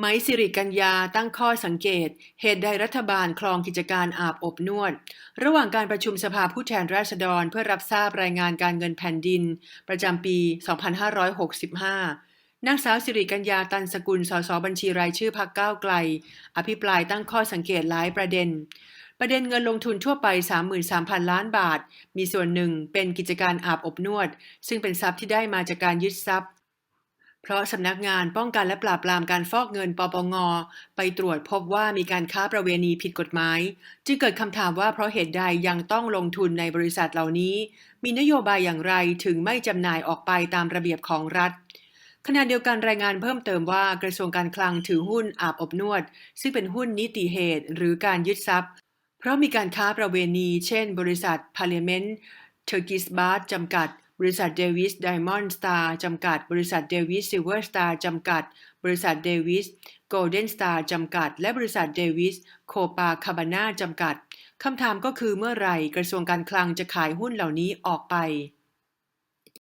ไมสิริกัญญาตั้งข้อสังเกต เหตุใดรัฐบาลคลองกิจการอาบอบนวด ระหว่างการประชุมสภาผู้แทนราษฎรเพื่อรับทราบรายงานการเงินแผ่นดิน ประจำปี 2565 นางสาวสิริกัญญาตันสกุล สสบัญชีรายชื่อพักก้าวไกล อภิปรายตั้งข้อสังเกตหลายประเด็น ประเด็นเงินลงทุนทั่วไป 33,000 ล้านบาท มีส่วนหนึ่งเป็นกิจการอาบอบนวด ซึ่งเป็นทรัพย์ที่ได้มาจากการยึดทรัพย์ เพราะสำนักงานป้องกันและปราบปรามการฟอกเงินปปง ไปตรวจพบว่ามีการค้าประเวณีผิดกฎหมาย จึงเกิดคำถามว่าเพราะเหตุใดยังต้องลงทุนในบริษัทเหล่านี้ มีนโยบายอย่างไรถึงไม่จำหน่ายออกไปตามระเบียบของรัฐขณะเดียวกันรายงานเพิ่มเติมว่ากระทรวงการคลังถือหุ้นอาบอบนวด ซึ่งเป็นหุ้นนิติเหตุ หรือการยึดทรัพย์ เพราะมีการค้าประเวณี เช่น บริษัท Parliament Turkish Bath จำกัด บริษัทเดวิสไดมอนด์สตาร์จำกัด บริษัทเดวิสซิลเวอร์สตาร์จำกัด บริษัทเดวิสโกลเด้นสตาร์จำกัด และบริษัทเดวิสโคปาคาบาน่าจำกัด คำถามก็คือเมื่อไหร่กระทรวงการคลังจะขายหุ้นเหล่านี้ออกไป